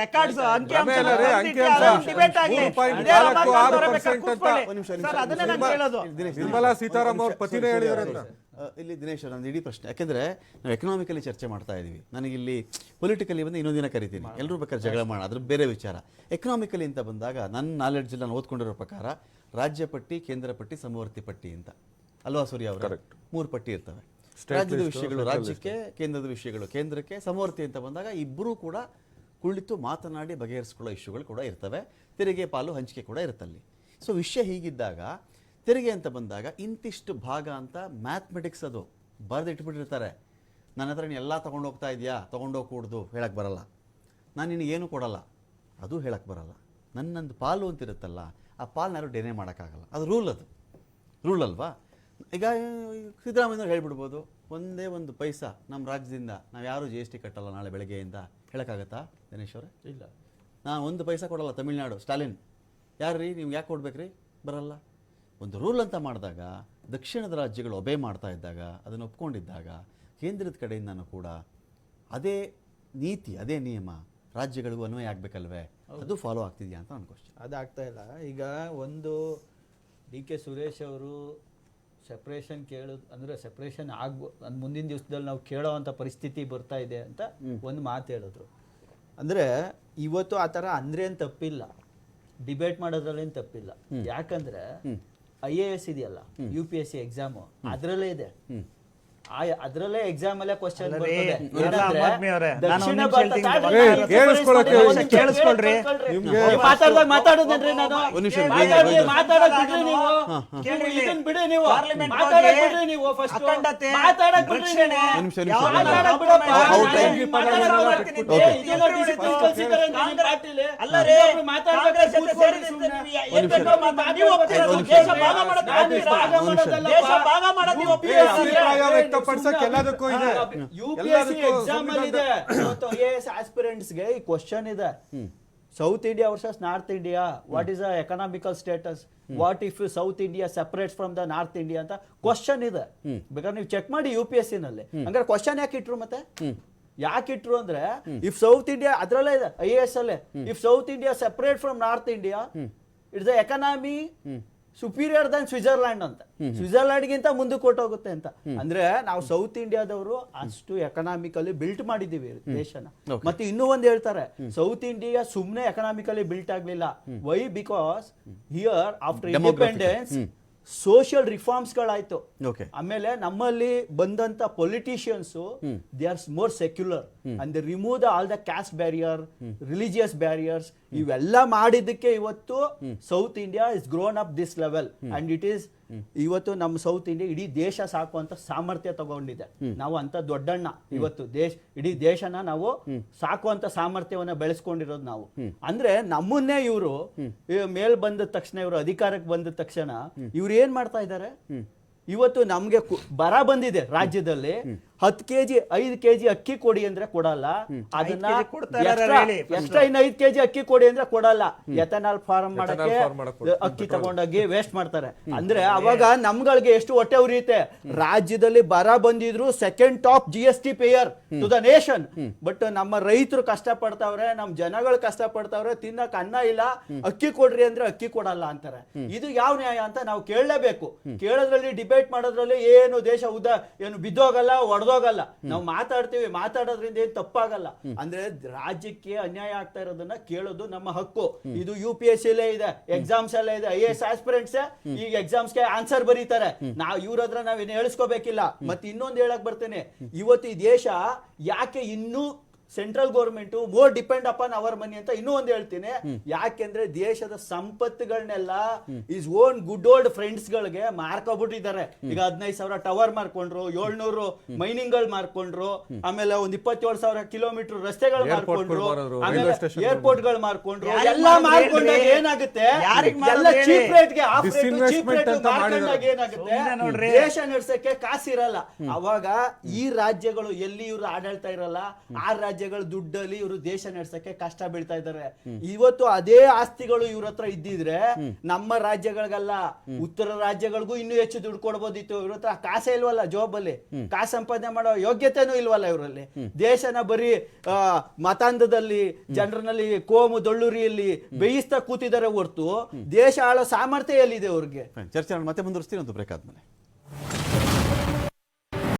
Records ಅಂಕಿ. ನಿರ್ಮಲಾ ಸೀತಾರಾಮ್ ಅವ್ರ ಪತಿನೇ ಹೇಳಿದಾರೆ. ಇಲ್ಲಿ ದಿನೇಶ್ ನಂದು ಇಡೀ ಪ್ರಶ್ನೆ. ಯಾಕೆಂದ್ರೆ ನಾವು ಎಕನಾಮಿಕಲಿ ಚರ್ಚೆ ಮಾಡ್ತಾ ಇದೀವಿ. ನನಗಿಲ್ಲಿ ಪೊಲಿಟಿಕಲಿ ಬಂದು ಇನ್ನೊಂದಿನ ದಿನ ಕರಿತೀನಿ. ಎಲ್ಲರೂ ಬೇಕಾದ್ರೆ ಜಗಳ ಮಾಡೋಣ ಅದ್ರ ಬೇರೆ ವಿಚಾರ. ಎಕನಾಮಿಕಲಿ ಅಂತ ಬಂದಾಗ ನನ್ನ ನಾಲೆಡ್ಜ್ ನಾನು ಓದ್ಕೊಂಡಿರೋ ಪ್ರಕಾರ ರಾಜ್ಯ ಪಟ್ಟಿ ಕೇಂದ್ರ ಪಟ್ಟಿ ಸಮವರ್ತಿ ಪಟ್ಟಿ ಅಂತ. ಅಲ್ವಾ ಸೂರ್ಯ ಅವರ? ಮೂರು ಪಟ್ಟಿ ಇರ್ತವೆ. ರಾಜ್ಯದ ವಿಷಯಗಳು ರಾಜ್ಯಕ್ಕೆ ಕೇಂದ್ರದ ವಿಷಯಗಳು ಕೇಂದ್ರಕ್ಕೆ ಸಮವರ್ತಿ ಅಂತ ಬಂದಾಗ ಇಬ್ಬರೂ ಕೂಡ ಕುಳಿತು ಮಾತನಾಡಿ ಬಗೆಹರಿಸ್ಕೊಳ್ಳೋ ಇಶ್ಯೂಗಳು ಕೂಡ ಇರ್ತವೆ. ತೆರಿಗೆ ಪಾಲು ಹಂಚಿಕೆ ಕೂಡ ಇರುತ್ತಲ್ಲಿ. ಸೊ ವಿಷಯ ಹೀಗಿದ್ದಾಗ ತೆರಿಗೆ ಅಂತ ಬಂದಾಗ ಇಂತಿಷ್ಟು ಭಾಗ ಅಂತ ಮ್ಯಾಥಮೆಟಿಕ್ಸ್ ಅದು ಬರೆದಿಟ್ಬಿಟ್ಟಿರ್ತಾರೆ. ನನ್ನ ಹತ್ರ ನೀನು ಎಲ್ಲ ತೊಗೊಂಡು ಹೋಗ್ತಾ ಇದೆಯಾ? ತೊಗೊಂಡೋಗಿ ಕೂಡ್ದು ಹೇಳಕ್ಕೆ ಬರಲ್ಲ. ನಾನು ನಿನಗೆ ಏನು ಕೊಡಲ್ಲ? ಅದು ಹೇಳಕ್ಕೆ ಬರಲ್ಲ. ನನ್ನೊಂದು ಪಾಲು ಅಂತ ಇರುತ್ತಲ್ಲ ಆ ಪಾಲನ್ನ ಯಾರು ಡೆನೇ ಮಾಡೋಕ್ಕಾಗಲ್ಲ. ಅದು ರೂಲ್ ಅದು. ರೂಲ್ ಅಲ್ವಾ? ಈಗ ಸಿದ್ದರಾಮಯ್ಯವ್ರು ಹೇಳ್ಬಿಡ್ಬೋದು ಒಂದೇ ಒಂದು ಪೈಸಾ ನಮ್ಮ ರಾಜ್ಯದಿಂದ ನಾವು ಯಾರು ಜಿ ಎಸ್ ಟಿ ಕಟ್ಟಲ್ಲ ನಾಳೆ ಬೆಳಗ್ಗೆಯಿಂದ ಹೇಳೋಕ್ಕಾಗತ್ತಾ ದಿನೇಶ್ ಅವರೇ? ಇಲ್ಲ. ನಾನು ಒಂದು ಪೈಸಾ ಕೊಡಲ್ಲ ತಮಿಳ್ನಾಡು ಸ್ಟಾಲಿನ್. ಯಾರು ರೀ ನೀವು ಯಾಕೆ ಕೊಡ್ಬೇಕ್ರಿ? ಬರಲ್ಲ. ಒಂದು ರೂಲ್ ಅಂತ ಮಾಡಿದಾಗ ದಕ್ಷಿಣದ ರಾಜ್ಯಗಳು ಒಬೆ ಮಾಡ್ತಾ ಇದ್ದಾಗ ಅದನ್ನು ಒಪ್ಕೊಂಡಿದ್ದಾಗ ಕೇಂದ್ರದ ಕಡೆಯಿಂದನೂ ಕೂಡ ಅದೇ ನೀತಿ ಅದೇ ನಿಯಮ ರಾಜ್ಯಗಳಿಗೂ ಅನ್ವಯ ಆಗಬೇಕಲ್ವೇ? ಅದು ಫಾಲೋ ಆಗ್ತಿದೆಯಾ ಅಂತ ನನ್ನ ಕ್ವಶನ್ ಅದಾಗ್ತಾ ಇಲ್ಲ. ಈಗ ಒಂದು ಡಿ ಕೆ ಸುರೇಶ್ ಅವರು ಸೆಪ್ರೇಷನ್ ಕೇಳೋದು ಅಂದರೆ ಸೆಪ್ರೇಷನ್ ಆಗ್ಬೋ ಅಂದ್ ಮುಂದಿನ ದಿವಸದಲ್ಲಿ ನಾವು ಕೇಳೋ ಅಂಥ ಪರಿಸ್ಥಿತಿ ಬರ್ತಾ ಇದೆ ಅಂತ ಒಂದು ಮಾತು ಹೇಳಿದ್ರು ಅಂದರೆ ಇವತ್ತು ಆ ಥರ ಅಂದ್ರೆ ಏನು ತಪ್ಪಿಲ್ಲ. ಡಿಬೇಟ್ ಮಾಡೋದ್ರಲ್ಲೇನು ತಪ್ಪಿಲ್ಲ. ಯಾಕಂದ್ರೆ ಐ ಎ ಎಸ್ ಇದೆಯಲ್ಲ U P S C exam ಅದರಲ್ಲೇ ಇದೆ. ಅದರಲ್ಲೇ ಎಕ್ಸಾಮ್ ಅಲ್ಲೇ ಕ್ವಶನ್ ದಕ್ಷಿಣ ಕೇಳಿಸ್ಕೊಳ್ರಿ. ನೀವು ಮಾತಾಡ್ದಾಗ ಮಾತಾಡೋದೇನ್ರಿ ನಾನು. ಮಾತಾಡಕ್ ಬಿಡ್ರಿ. ಬಿಡಿ ನೀವು. ಮಾತಾಡಕ್ ಬಿಡ್ರಿ ನೀವು ಫಸ್ಟ್ ಮಾತಾಡಕ್ ಬಿಡ್ರಿ. ಮಾತಾಡಕ್ ಬಿಡಪ್ಪ. ಮಾತಾಡಕ್ ಭಾಗ ಮಾಡೋದು ವ್ಯಕ್ತಪಡಿಸಕ್ಕೆ ಎಲ್ಲದಕ್ಕೂ ಇದೆ. UPSC P S C exam ಅಲ್ಲಿ ಇದೆ. ಮತ್ತು ಇವತ್ತು ಐ ಎ ಎಸ್ ಆಸ್ಪಿರೆಂಟ್ಸ್ಗೆ ಈ ಕ್ವಶನ್ ಇದೆ south India versus north India what is the economical status what if south India separate from the north India ಅಂತ ಕ್ವಶನ್ ಇದೆ. ಬೇಕಾದ್ರೆ ನೀವು ಚೆಕ್ ಮಾಡಿ ಯು ಪಿ ಎಸ್ ಸಿ ನಲ್ಲಿ. ಹಂಗಾರೆ ಕ್ವಶನ್ ಯಾಕೆ ಇಟ್ರು ಮತ್ತೆ? ಯಾಕೆ ಇಟ್ರು ಅಂದ್ರೆ ಇಫ್ ಸೌತ್ ಇಂಡಿಯಾ ಅದ್ರಲ್ಲೇ ಇದೆ ಐ ಎಸ್ ಅಲ್ಲೇ. If south India separate from north India it's the economy superior than Switzerland ಅಂತ. ಸ್ವಿಟ್ಜರ್ಲ್ಯಾಂಡ್ ಗಿಂತ ಮುಂದಕ್ಕೆ ಕೊಟ್ಟೋಗುತ್ತೆ ಅಂತ. ಅಂದ್ರೆ ನಾವು ಸೌತ್ ಇಂಡಿಯಾದವರು ಅಷ್ಟು ಎಕನಾಮಿಕಲಿ ಬಿಲ್ಟ್ ಮಾಡಿದೀವಿ ದೇಶನ. ಮತ್ತೆ ಇನ್ನೂ ಒಂದ್ ಹೇಳ್ತಾರೆ ಸೌತ್ ಇಂಡಿಯಾ ಸುಮ್ನೆ ಎಕನಾಮಿಕಲಿ ಬಿಲ್ಟ್ ಆಗ್ಲಿಲ್ಲ. Why because here after. Independence social reforms ಗಳಾಯ್ತು. ಆಮೇಲೆ ನಮ್ಮಲ್ಲಿ ಬಂದಂತ politicians they are more secular and they remove the all the caste barrier religious barriers ಇವೆಲ್ಲ ಮಾಡಿದ್ದಕ್ಕೆ ಇವತ್ತು south India is grown up this level and it is ಇವತ್ತು ನಮ್ಮ south India ಇಡೀ ದೇಶ ಸಾಕುವಂತ ಸಾಮರ್ಥ್ಯ ತಗೊಂಡಿದೆ. ನಾವು ಅಂತ ದೊಡ್ಡಣ್ಣ ಇವತ್ತು ದೇಶ ಇಡೀ ದೇಶನ ನಾವು ಸಾಕುವಂತ ಸಾಮರ್ಥ್ಯವನ್ನ ಬೆಳೆಸ್ಕೊಂಡಿರೋದು ನಾವು. ಅಂದ್ರೆ ನಮ್ಮನ್ನೇ ಇವರು ಮೇಲ್ ಬಂದ ತಕ್ಷಣ ಇವರು ಅಧಿಕಾರಕ್ಕೆ ಬಂದ ತಕ್ಷಣ ಇವ್ರು ಏನ್ ಮಾಡ್ತಾ ಇದ್ದಾರೆ ಇವತ್ತು ನಮ್ಗೆ ಬರ ಬಂದಿದೆ ರಾಜ್ಯದಲ್ಲಿ. ಹತ್ತು ಕೆಜಿ ಐದು ಕೆಜಿ ಅಕ್ಕಿ ಕೊಡಿ ಅಂದ್ರೆ ಕೊಡಲ್ಲ. ಅದನ್ನ ಎಕ್ಸ್ಟ್ರಾ ಇನ್ನು ಐದು ಕೆಜಿ ಅಕ್ಕಿ ಕೊಡಿ ಅಂದ್ರೆ ಕೊಡಲ್ಲ. ಎಥನಾಲ್ ಫಾರ್ಮ್ ಮಾಡಕ್ಕೆ. ಅಕ್ಕಿ ತಗೊಂಡೋಗಿ ವೇಸ್ಟ್ ಮಾಡ್ತಾರೆ. ಅಂದ್ರೆ ಅವಾಗ ನಮ್ಗಳಿಗೆ ಎಷ್ಟು ಹೊಟ್ಟೆ ಉರಿಯುತ್ತೆ? ರಾಜ್ಯದಲ್ಲಿ ಬರ ಬಂದಿದ್ರು second top G S T payer to the nation but ನಮ್ಮ ರೈತರು ಕಷ್ಟ ಪಡ್ತಾವ್ರೆ ನಮ್ ಜನಗಳು ಕಷ್ಟ ಪಡ್ತಾವ್ರೆ ತಿನ್ನಕ್ ಅನ್ನ ಇಲ್ಲ ಅಕ್ಕಿ ಕೊಡ್ರಿ ಅಂದ್ರೆ ಅಕ್ಕಿ ಕೊಡಲ್ಲ ಅಂತಾರೆ. ಇದು ಯಾವ ನ್ಯಾಯ ಅಂತ ನಾವು ಕೇಳಲೇಬೇಕು. ಕೇಳೋದ್ರಲ್ಲಿ ಡಿಬೇಟ್ ಮಾಡೋದ್ರಲ್ಲಿ ಏನು ದೇಶ ಉದ್ದ ಏನು ಬಿದ್ದೋಗಲ್ಲ ಒಡೆದೋಗಲ್ಲ ನಾವು ಮಾತಾಡ್ತೀವಿ ಮಾತಾಡೋದ್ರಿಂದ ಏನ್ ತಪ್ಪಾಗಲ್ಲ. ಅಂದ್ರೆ ರಾಜ್ಯಕ್ಕೆ ಅನ್ಯಾಯ ಆಗ್ತಾ ಇರೋದನ್ನ ಕೇಳೋದು ನಮ್ಮ ಹಕ್ಕು. ಇದು ಯು ಪಿ ಎಸ್ ಸಿಲೇ ಇದೆ ಎಕ್ಸಾಮ್ಸ್ ಎಲ್ಲ ಇದೆ ಐ ಎಸ್ ಆಸ್ಪಿರೆಂಟ್ಸ್ ಈಗ ಎಕ್ಸಾಮ್ಸ್ಗೆ ಆನ್ಸರ್ ಬರೀತಾರೆ. ನಾವು ಇವ್ರ ಹತ್ರ ನಾವೇನು ಹೇಳಿಸ್ಕೋಬೇಕಿಲ್ಲ. ಮತ್ತೆ ಇನ್ನೊಂದು ಹೇಳಕ್ ಬರ್ತೇನೆ. ಇವತ್ತು ಈ ದೇಶ ಯಾಕೆ ಇನ್ನೂ central government more depend upon our money ಅಂತ ಇನ್ನೂ ಒಂದು ಹೇಳ್ತೀನಿ. ಯಾಕೆಂದ್ರೆ ದೇಶದ ಸಂಪತ್ತುಗಳನ್ನೆಲ್ಲ is own good old friends ಗಳಿಗೆ ಮಾರ್ಕೊಬಿಟ್ಟಿದ್ದಾರೆ ಈಗ ಹದಿನೈದು ಸಾವಿರ ಟವರ್ ಮಾರ್ಕೊಂಡ್ರು ಏಳ್ನೂರು ಮೈನಿಂಗ್ಗಳು ಮಾರ್ಕೊಂಡ್ರು ಆಮೇಲೆ ಒಂದ್ ಇಪ್ಪತ್ತೇಳು ಸಾವಿರ ಕಿಲೋಮೀಟರ್ ರಸ್ತೆಗಳು ಮಾರ್ಕೊಂಡ್ರು ಆಮೇಲೆ ಏರ್ಪೋರ್ಟ್ಗಳು ಮಾರ್ಕೊಂಡ್ರು ಎಲ್ಲ ಮಾರ್ಕೊಂಡಾಗ ಏನಾಗುತ್ತೆ? ಚೀಪ್? ರೇಟ್ಗೆ ಚೀಪ್ ರೇಟ್ ಮಾರ್ಕೊಂಡಾಗ ಏನಾಗುತ್ತೆ. ದೇಶ ನಡೆಸಕ್ಕೆ ಕಾಸಿರಲ್ಲ. ಅವಾಗ ಈ ರಾಜ್ಯಗಳು ಎಲ್ಲಿ ಇವರು ಆಡಳ್ತಾ ಇರಲ್ಲ ಆ ರಾಜ್ಯ ರಾಜ್ಯಗಳ ದುಡ್ಡಲ್ಲಿ ಇವರು ದೇಶ ನಡೆಸಕ್ಕೆ ಕಷ್ಟ ಬೀಳ್ತಾ ಇದ್ದಾರೆ. ಇವತ್ತು ಅದೇ ಆಸ್ತಿಗಳು ಇವ್ರ ಹತ್ರ ಇದ್ದಿದ್ರೆ ನಮ್ಮ ರಾಜ್ಯಗಳಿಗಲ್ಲ. ಉತ್ತರ ರಾಜ್ಯಗಳಿಗೂ ಇನ್ನೂ ಹೆಚ್ಚು ದುಡ್ಡು ಕೊಡ್ಬೋದಿತ್ತು. ಇವ್ರ ಹತ್ರ ಕಾಸೇ ಇಲ್ವಲ್ಲ ಜಾಬಲ್ಲಿ ಕಾಸು ಸಂಪಾದನೆ ಮಾಡೋ ಯೋಗ್ಯತೆನೂ ಇಲ್ವಲ್ಲ ಇವರಲ್ಲಿ. ದೇಶನ ಬರೀ ಮತಾಂಧದಲ್ಲಿ ಜನರಲ್ಲಿ ಕೋಮು ದೊಳ್ಳುರಿಯಲ್ಲಿ ಬೇಯಿಸ್ತಾ ಕೂತಿದ್ದಾರೆ ಹೊರತು ದೇಶ ಆಳೋ ಸಾಮರ್ಥ್ಯ ಎಲ್ಲಿದೆ ಅವ್ರಿಗೆ? ಚರ್ಚೆ ಮತ್ತೆ ಮುಂದುವರಿಸ್ತೀನಿ ಒಂದು ಬ್ರೇಕ್ ಆದ್ಮೇಲೆ.